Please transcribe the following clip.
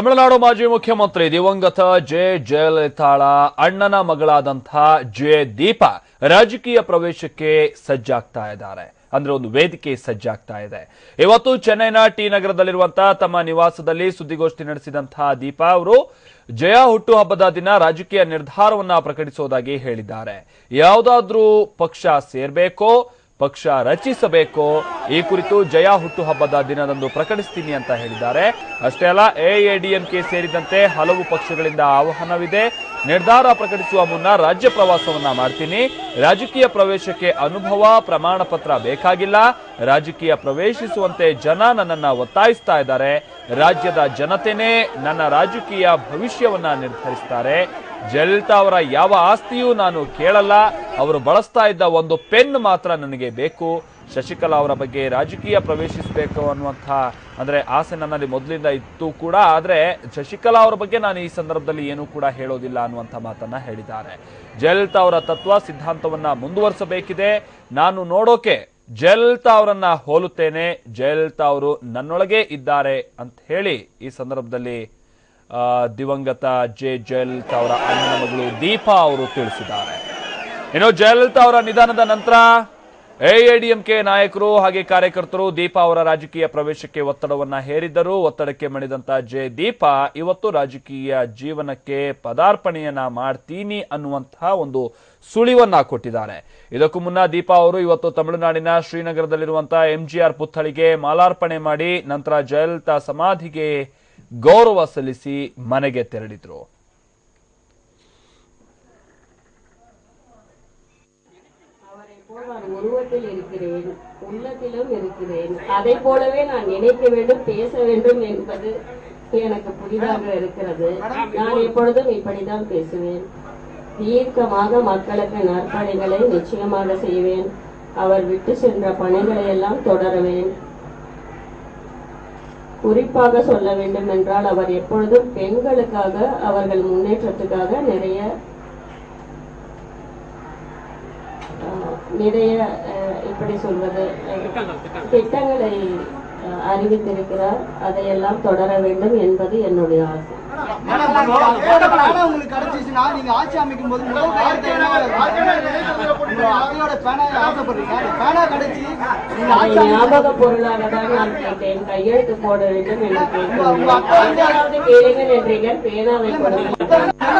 ತಮಿಳುನಾಡು ಮಾಜಿ ಮುಖ್ಯಮಂತ್ರಿ ದಿವಂಗತ ಜೆ ಜಯಲಲಿತಾಳ, ಅಣ್ಣನ ಮಗಳಾದಂತಹ ಜೆ ದೀಪ ರಾಜಕೀಯ ಪ್ರವೇಶಕ್ಕೆ ಸಜ್ಜಾಗ್ತಾ ಇದ್ದಾರೆ. ಅಂದ್ರೆ ಒಂದು ವೇದಿಕೆ ಸಜ್ಜಾಗ್ತಾ ಇದೆ. ಇವತ್ತು ಚೆನ್ನೈನ ಟಿ ನಗರದಲ್ಲಿರುವಂತಹ ತಮ್ಮ ನಿವಾಸದಲ್ಲಿ ಸುದ್ದಿಗೋಷ್ಠಿ ನಡೆಸಿದಂತಹ ದೀಪ ಅವರು ಜಯ ಹುಟ್ಟುಹಬ್ಬದ ದಿನ ರಾಜಕೀಯ ನಿರ್ಧಾರವನ್ನ ಪ್ರಕಟಿಸುವುದಾಗಿ ಹೇಳಿದ್ದಾರೆ. ಯಾವುದಾದ್ರೂ ಪಕ್ಷ ಸೇರ್ಬೇಕೋ ಪಕ್ಷ ರಚಿಸಬೇಕು? ಈ ಕುರಿತು ಜಯ ಹುಟ್ಟುಹಬ್ಬದ ದಿನದಂದು ಪ್ರಕಟಿಸ್ತೀನಿ ಅಂತ ಹೇಳಿದ್ದಾರೆ. ಅಷ್ಟೇ ಅಲ್ಲ ಎಐಎಡಿಎಂಕೆ ಸೇರಿದಂತೆ ಹಲವು ಪಕ್ಷಗಳಿಂದ ಆಹ್ವಾನವಿದೆ. ನಿರ್ಧಾರ ಪ್ರಕಟಿಸುವ ಮುನ್ನ ರಾಜ್ಯ ಪ್ರವಾಸವನ್ನ ಮಾಡ್ತೀನಿ. ರಾಜಕೀಯ ಪ್ರವೇಶಕ್ಕೆ ಅನುಭವ ಪ್ರಮಾಣ ಪತ್ರ ಬೇಕಾಗಿಲ್ಲ. ರಾಜಕೀಯ ಪ್ರವೇಶಿಸುವಂತೆ ಜನ ನನ್ನನ್ನ ಒತ್ತಾಯಿಸ್ತಾ ಇದ್ದಾರೆ. ರಾಜ್ಯದ ಜನತೆನೇ ನನ್ನ ರಾಜಕೀಯ ಭವಿಷ್ಯವನ್ನ ನಿರ್ಧರಿಸ್ತಾರೆ. ಜಯಲಲಿತಾ ಅವರ ಯಾವ ಆಸ್ತಿಯೂ ನಾನು ಕೇಳಲ್ಲ. ಅವರು ಬಳಸ್ತಾ ಇದ್ದ ಒಂದು ಪೆನ್ ಮಾತ್ರ ನನಗೆ ಬೇಕು. ಶಶಿಕಲಾ ಅವರ ಬಗ್ಗೆ ರಾಜಕೀಯ ಪ್ರವೇಶಿಸಬೇಕು ಅನ್ನುವಂಥ, ಅಂದ್ರೆ ಆಸೆ ನನ್ನಲ್ಲಿ ಮೊದಲಿಂದ ಇತ್ತು ಕೂಡ. ಆದರೆ ಶಶಿಕಲಾ ಅವರ ಬಗ್ಗೆ ನಾನು ಈ ಸಂದರ್ಭದಲ್ಲಿ ಏನೂ ಕೂಡ ಹೇಳೋದಿಲ್ಲ ಅನ್ನುವಂಥ ಮಾತನ್ನ ಹೇಳಿದ್ದಾರೆ. ಜಯಲಲಿತಾ ಅವರ ತತ್ವ, ಸಿದ್ಧಾಂತವನ್ನ ಮುಂದುವರಿಸಬೇಕಿದೆ. ನಾನು ನೋಡೋಕೆ ಜಯಲಲಿತಾ ಅವರನ್ನ ಹೋಲುತ್ತೇನೆ. ಜಯಲಲಿತಾ ಅವರು ನನ್ನೊಳಗೆ ಇದ್ದಾರೆ ಅಂತ ಹೇಳಿ ಈ ಸಂದರ್ಭದಲ್ಲಿ ದಿವಂಗತ ಜೆ. ಜಯಲಲಿತಾ ಅವರ ಅಣ್ಣನ ಮಗಳು ದೀಪಾ ಅವರು ತಿಳಿಸಿದ್ದಾರೆ. ಇನ್ನು ಜಯಲಲಿತಾ ಅವರ ನಿಧನದ ನಂತರ ಎಐಎಡಿಎಂಕೆ ನಾಯಕರು ಹಾಗೆ ಕಾರ್ಯಕರ್ತರು ದೀಪಾ ಅವರ ರಾಜಕೀಯ ಪ್ರವೇಶಕ್ಕೆ ಒತ್ತಡವನ್ನ ಹೇರಿದ್ದರು. ಒತ್ತಡಕ್ಕೆ ಮಣಿದಂತ ಜೆ ದೀಪಾ ಇವತ್ತು ರಾಜಕೀಯ ಜೀವನಕ್ಕೆ ಪದಾರ್ಪಣೆಯನ್ನ ಮಾಡ್ತೀನಿ ಅನ್ನುವಂತಹ ಒಂದು ಸುಳಿವನ್ನ ಕೊಟ್ಟಿದ್ದಾರೆ. ಇದಕ್ಕೂ ಮುನ್ನ ದೀಪಾ ಅವರು ಇವತ್ತು ತಮಿಳುನಾಡಿನ ಶ್ರೀನಗರದಲ್ಲಿರುವಂತಹ ಎಂಜಿಆರ್ ಪುತ್ಥಳಿಗೆ ಮಾಲಾರ್ಪಣೆ ಮಾಡಿ ನಂತರ ಜಯಲಲಿತಾ ಸಮಾಧಿಗೆ ಗೌರವ ಸಲ್ಲಿಸಿ ಮನೆಗೆ ತೆರಳಿದ್ರು. நான் உருவத்தில் இருக்கிறேன் உள்ளத்திலும் இருக்கிறேன். அதை போலவே நான் நினைக்க வேண்டும் பேச வேண்டும் என்பது எனக்கு புதிதாக இருக்கிறது. நான் எப்பொழுதும் இப்படிதான் பேசுவேன். தீர்க்கமாக மக்களுக்கு நற்பணிகளை நிச்சயமாக செய்வேன். அவர் விட்டு சென்ற பணிகளை எல்லாம் தொடருவேன். குறிப்பாக சொல்ல வேண்டும் என்றால் அவர் எப்பொழுதும் பெண்களுக்காக அவர்கள் முன்னேற்றத்துக்காக நிறைய நிறைய எப்படி சொல்வது திட்டங்களை அறிவித்திருக்கிறார். அதையெல்லாம் தொடர வேண்டும் என்பது என்னுடைய ஆசை. உங்களுக்கு கிடைச்சிச்சுன்னா ஆட்சி அமைக்கும் போது கையெழுத்து நான் கேட்டேன். கையெழுத்து போட வேண்டும் என்று கேட்கிறேன் பேனாவை கொடுக்க